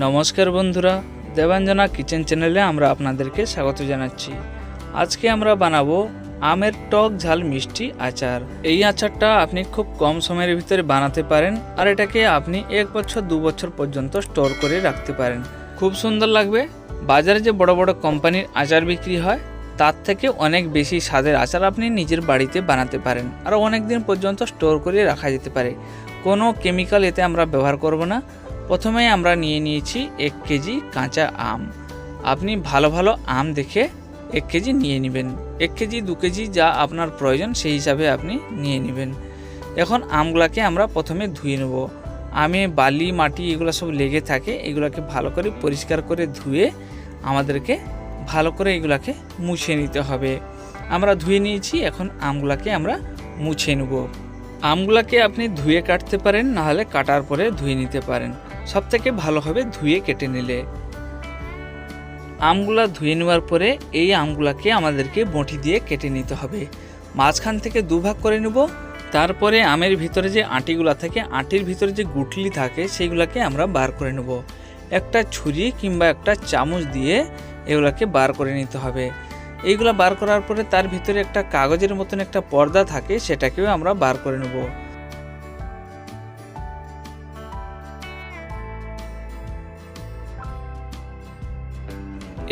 নমস্কার বন্ধুরা, দেবাঞ্জনা কিচেন চ্যানেলে আমরা আপনাদেরকে স্বাগত জানাচ্ছি। আজকে আমরা বানাবো আমের টক ঝাল মিষ্টি আচার। এই আচারটা আপনি খুব কম সময়ের ভিতরে বানাতে পারেন আর এটাকে আপনি এক বছর, দু বছর পর্যন্ত স্টোর করে রাখতে পারেন। খুব সুন্দর লাগবে। বাজারে যে বড় বড় কোম্পানির আচার বিক্রি হয়, তার থেকে অনেক বেশি স্বাদের আচার আপনি নিজের বাড়িতে বানাতে পারেন আর অনেক দিন পর্যন্ত স্টোর করে রাখা যেতে পারে। কোনো কেমিক্যাল এতে আমরা ব্যবহার করব না। প্রথমেই আমরা নিয়ে নিয়েছি এক কেজি কাঁচা আম। আপনি ভালো ভালো আম দেখে এক কেজি নিয়ে নেবেন। এক কেজি, দু কেজি যা আপনার প্রয়োজন সেই হিসাবে আপনি নিয়ে নেবেন। এখন আমগুলাকে আমরা প্রথমে ধুয়ে নেব। আমে বালি, মাটি এগুলো সব লেগে থাকে, এগুলোকে ভালো করে পরিষ্কার করে ধুয়ে আমাদেরকে ভালো করে এগুলাকে মুছে নিতে হবে। আমরা ধুয়ে নিয়েছি, এখন আমগুলাকে আমরা মুছে নেব। আমগুলাকে আপনি ধুয়ে কাটতে পারেন, নাহলে কাটার পরে ধুয়ে নিতে পারেন। সব থেকে ভালো ধুয়ে কেটে নিলে। আমগুলা ধুয়ে নেওয়ার পরে এই আমগুলাকে আমাদেরকে বঁটি দিয়ে কেটে নিতে হবে। মাঝখান থেকে দুভাগ করে নেব। তারপরে আমের ভিতরে যে আটিগুলা থাকে, আটির ভিতরে যে গুটলি থাকে সেইগুলাকে আমরা বার করে নেব। একটা ছুরি কিংবা একটা চামচ দিয়ে এগুলাকে বার করে নিতে হবে। এইগুলা বার করার পরে তার ভিতরে একটা কাগজের মতন একটা পর্দা থাকে, সেটাকেও আমরা বার করে নেব।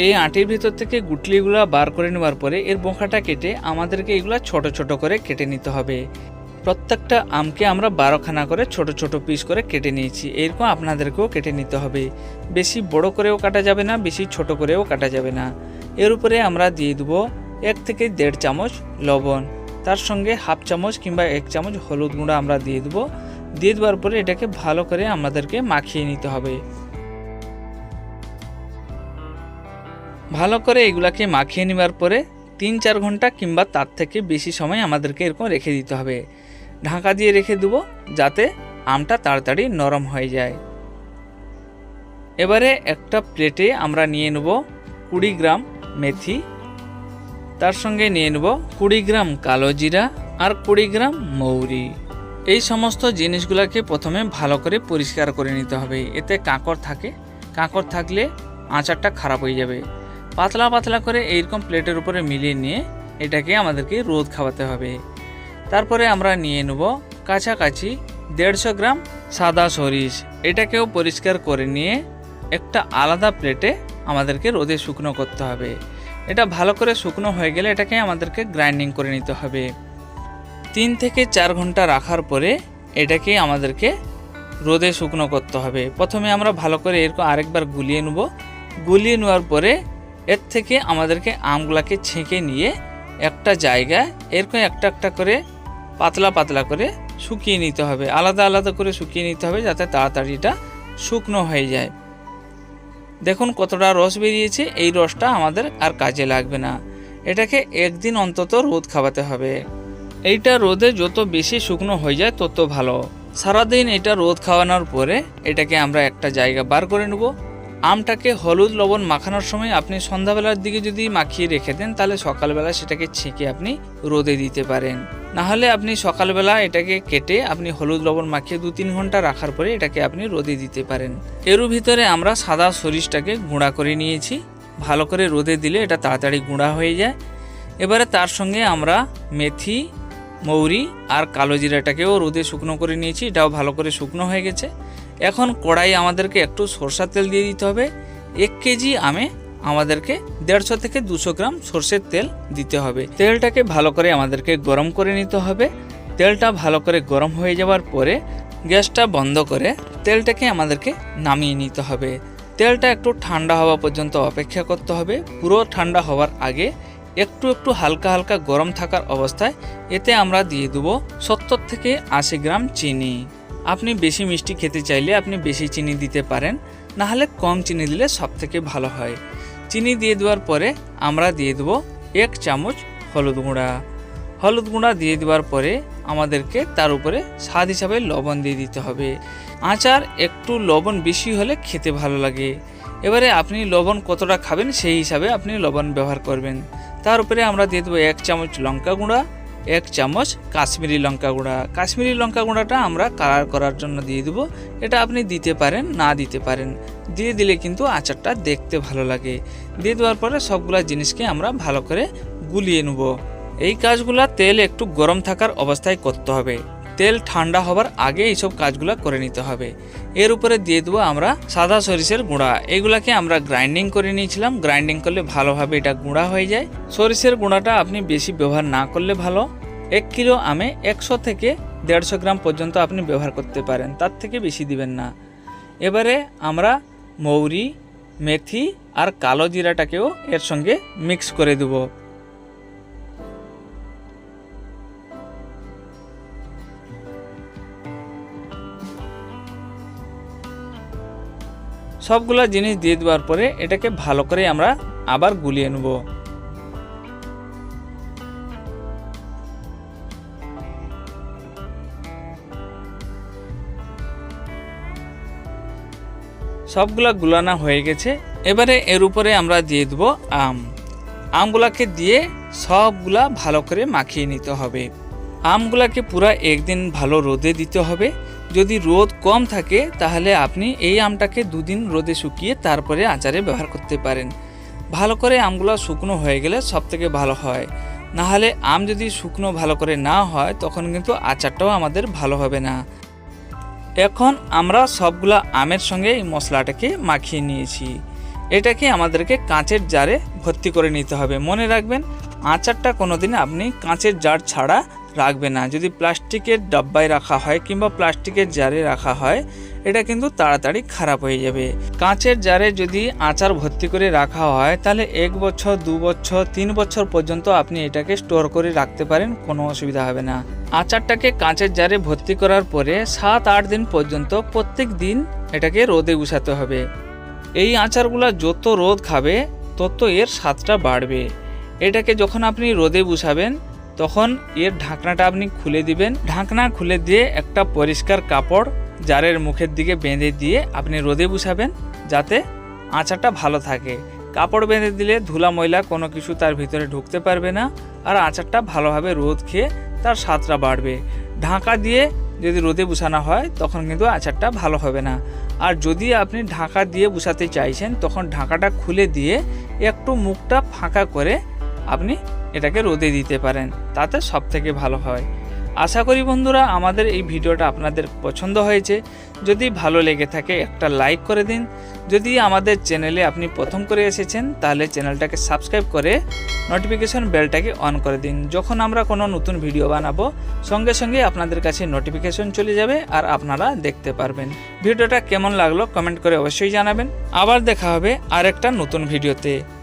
এই আটির ভিতর থেকে গুটলিগুলা বার করে নেওয়ার পরে এর বোঁখাটা কেটে আমাদেরকে এগুলা ছোট ছোট করে কেটে নিতে হবে। প্রত্যেকটা আমকে আমরা বারোখানা করে ছোট ছোট পিস করে কেটে নিয়েছি। এরকম আপনাদেরকেও কেটে নিতে হবে। বেশি বড় করেও কাটা যাবে না, বেশি ছোট করেও কাটা যাবে না। এর উপরে আমরা দিয়ে দেবো এক থেকে দেড় চামচ লবণ। তার সঙ্গে হাফ চামচ কিংবা এক চামচ হলুদ গুঁড়া আমরা দিয়ে দেবো। দিয়ে দেওয়ার পরে এটাকে ভালো করে আমাদেরকে মাখিয়ে নিতে হবে। ভালো করে এগুলাকে মাখিয়ে নেবার পরে তিন চার ঘণ্টা কিংবা তার থেকে বেশি সময় আমাদেরকে এরকম রেখে দিতে হবে। ঢাকা দিয়ে রেখে দেবো যাতে আমটা তাড়াতাড়ি নরম হয়ে যায়। এবারে একটা প্লেটে আমরা নিয়ে নেব কুড়ি গ্রাম মেথি, তার সঙ্গে নিয়ে নেব কুড়ি গ্রাম কালো জিরা আর কুড়ি গ্রাম মৌরি। এই সমস্ত জিনিসগুলোকে প্রথমে ভালো করে পরিষ্কার করে নিতে হবে। এতে কাঁকড় থাকে। কাঁকড় থাকলে আচারটা খারাপ হয়ে যাবে। পাতলা পাতলা করে এইরকম প্লেটের উপরে মিলিয়ে নিয়ে এটাকে আমাদেরকে রোদ খাওয়াতে হবে। তারপরে আমরা নিয়ে নেব কাছাকাছি দেড়শো গ্রাম সাদা সরিষ। এটাকেও পরিষ্কার করে নিয়ে একটা আলাদা প্লেটে আমাদেরকে রোদে শুকনো করতে হবে। এটা ভালো করে শুকনো হয়ে গেলে এটাকে আমাদেরকে গ্রাইন্ডিং করে নিতে হবে। তিন থেকে চার ঘণ্টা রাখার পরে এটাকে আমাদেরকে রোদে শুকনো করতে হবে। প্রথমে আমরা ভালো করে এরকম আরেকবার গুলিয়ে নেব। গুলিয়ে নেওয়ার পরে এর থেকে আমাদেরকে আমগুলাকে ছেঁকে নিয়ে একটা জায়গায় এরকম একটা একটা করে পাতলা পাতলা করে শুকিয়ে নিতে হবে। আলাদা আলাদা করে শুকিয়ে নিতে হবে যাতে তাড়াতাড়ি এটা শুকনো হয়ে যায়। দেখুন কতটা রস বেরিয়েছে, এই রসটা আমাদের আর কাজে লাগবে না। এটাকে একদিন অন্তত রোদ খাওয়াতে হবে। এইটা রোদে যত বেশি শুকনো হয়ে যায়, তত ভালো। সারাদিন এটা রোদ খাওয়ানোর পরে এটাকে আমরা একটা জায়গা বার করে নেব। আমটাকে হলুদ লবণ মাখানোর সময় আপনি সন্ধ্যাবেলার দিকে যদি মাখিয়ে রেখে দেন, তাহলে সকালবেলা সেটাকে ছেঁকে আপনি রোদে দিতে পারেন। না হলে আপনি সকালবেলা এটাকে কেটে আপনি হলুদ লবণ মাখিয়ে দু তিন ঘণ্টা রাখার পরে এটাকে আপনি রোদে দিতে পারেন। এর ভিতরে আমরা সাদা সরিষটাকে গুঁড়া করে নিয়েছি। ভালো করে রোদে দিলে এটা তাড়াতাড়ি গুঁড়া হয়ে যায়। এবারে তার সঙ্গে আমরা মেথি, মৌরি আর কালো জিরাটাকেও রোদে শুকনো করে নিয়েছি। এটাও ভালো করে শুকনো হয়ে গেছে। এখন কড়াই আমাদেরকে একটু সরষার তেল দিয়ে দিতে হবে। এক কেজি আমে আমাদেরকে দেড়শো থেকে দুশো গ্রাম সর্ষের তেল দিতে হবে। তেলটাকে ভালো করে আমাদেরকে গরম করে নিতে হবে। তেলটা ভালো করে গরম হয়ে যাওয়ার পরে গ্যাসটা বন্ধ করে তেলটাকে আমাদেরকে নামিয়ে নিতে হবে। তেলটা একটু ঠান্ডা হওয়া পর্যন্ত অপেক্ষা করতে হবে। পুরো ঠান্ডা হওয়ার আগে একটু একটু হালকা হালকা গরম থাকার অবস্থায় এতে আমরা দিয়ে দেবো সত্তর থেকে আশি গ্রাম চিনি। আপনি বেশি মিষ্টি খেতে চাইলে আপনি বেশি চিনি দিতে পারেন, নাহলে কম চিনি দিলে সব থেকে ভালো হয়। চিনি দিয়ে দেওয়ার পরে আমরা দিয়ে দেবো এক চামচ হলুদ গুঁড়া। হলুদ গুঁড়া দিয়ে দেওয়ার পরে আমাদেরকে তার উপরে স্বাদ হিসাবে লবণ দিয়ে দিতে হবে। আচার একটু লবণ বেশি হলে খেতে ভালো লাগে। এবারে আপনি লবণ কতটা খাবেন সেই হিসাবে আপনি লবণ ব্যবহার করবেন। তার উপরে আমরা দিয়ে দেবো এক চামচ লঙ্কা গুঁড়া এক চামচ কাশ্মীরি লঙ্কা গুঁড়া। কাশ্মীরি লঙ্কা গুঁড়াটা আমরা কালার করার জন্য দিয়ে দেবো। এটা আপনি দিতে পারেন, না দিতে পারেন। দিয়ে দিলে কিন্তু আচারটা দেখতে ভালো লাগে। দিয়ে দেওয়ার পরে সবগুলা জিনিসকে আমরা ভালো করে গুলিয়ে নেব। এই কাজগুলা তেল একটু গরম থাকার অবস্থায় করতে হবে। তেল ঠান্ডা হবার আগে এইসব কাজগুলো করে নিতে হবে। এর উপরে দিয়ে দেবো আমরা সাদা সরিষের গুঁড়া। এগুলাকে আমরা গ্রাইন্ডিং করে নিয়েছিলাম। গ্রাইন্ডিং করলে ভালোভাবে এটা গুঁড়া হয়ে যায়। সরিষের গুঁড়াটা আপনি বেশি ব্যবহার না করলে ভালো। এক কিলো আমে একশো থেকে দেড়শো গ্রাম পর্যন্ত আপনি ব্যবহার করতে পারেন। তার থেকে বেশি দিবেন না। এবারে আমরা মৌরি, মেথি আর কালো জিরাটাকেও এর সঙ্গে মিক্স করে দেবো। সবগুলা জিনিস দিয়ে দেওয়ার পরে এটাকে ভালো করে আমরা আবার গুলিয়ে নেব। সবগুলা গুলানা হয়ে গেছে। এবারে এর উপরে আমরা দিয়ে দেবো আম। আমগুলাকে দিয়ে সবগুলা ভালো করে মাখিয়ে নিতে হবে। আমগুলাকে পুরা একদিন ভালো রোদে দিতে হবে। যদি রোদ কম থাকে, তাহলে আপনি এই আমটাকে দুদিন রোদে শুকিয়ে তারপরে আচারে ব্যবহার করতে পারেন। ভালো করে আমগুলো শুকনো হয়ে গেলে সব থেকে ভালো হয়। নাহলে আম যদি শুকনো ভালো করে না হয়, তখন কিন্তু আচারটাও আমাদের ভালো হবে না। এখন আমরা সবগুলা আমের সঙ্গে এই মশলাটাকে মাখিয়ে নিয়েছি। এটাকে আমাদেরকে কাঁচের জারে ভর্তি করে নিতে হবে। মনে রাখবেন, আচারটা কোনোদিন আপনি কাঁচের জার ছাড়া রাখবেন না। যদি প্লাস্টিকের ডাব্বায় রাখা হয় কিংবা প্লাস্টিকের জারে রাখা হয়, এটা কিন্তু তাড়াতাড়ি খারাপ হয়ে যাবে। কাঁচের জারে যদি আচার ভর্তি করে রাখা হয়, তাহলে এক বছর, দু বছর, তিন বছর পর্যন্ত আপনি এটাকে স্টোর করে রাখতে পারেন, কোনো অসুবিধা হবে না। আচারটাকে কাঁচের জারে ভর্তি করার পরে সাত আট দিন পর্যন্ত প্রত্যেক দিন এটাকে রোদে উষাতে হবে। এই আচারগুলো যত রোদ খাবে, তত এর স্বাদটা বাড়বে। এটাকে যখন আপনি রোদে বসাবেন তখন এর ঢাকনাটা আপনি খুলে দিবেন। ঢাকনা খুলে দিয়ে একটা পরিষ্কার কাপড় জারের মুখের দিকে বেঁধে দিয়ে আপনি রোদে বসাবেন যাতে আচারটা ভালো থাকে। কাপড় বেঁধে দিলে ধুলা ময়লা কোনো কিছু তার ভিতরে ঢুকতে পারবে না আর আচারটা ভালোভাবে রোদ খেয়ে তার স্বাদটা বাড়বে। ঢাকা দিয়ে যদি রোদে বসানো হয় তখন কিন্তু আচারটা ভালো হবে না। আর যদি আপনি ঢাকা দিয়ে বসাতে চাইছেন তখন ঢাকাটা খুলে দিয়ে একটু মুখটা ফাঁকা করে আপনি এটাকে রোদে দিতে পারেন, তাতে সব থেকে ভালো হয়। আশা করি বন্ধুরা আমাদের এই ভিডিওটা আপনাদের পছন্দ হয়েছে। যদি ভালো লেগে থাকে একটা লাইক করে দিন। যদি আমাদের চ্যানেলে আপনি প্রথম করে এসেছেন, তাহলে চ্যানেলটাকে সাবস্ক্রাইব করে নোটিফিকেশন বেলটাকে অন করে দিন। যখন আমরা কোনো নতুন ভিডিও বানাবো, সঙ্গে সঙ্গে আপনাদের কাছে নোটিফিকেশন চলে যাবে আর আপনারা দেখতে পারবেন। ভিডিওটা কেমন লাগল কমেন্ট করে অবশ্যই জানাবেন। আবার দেখা হবে আরেকটা নতুন ভিডিওতে।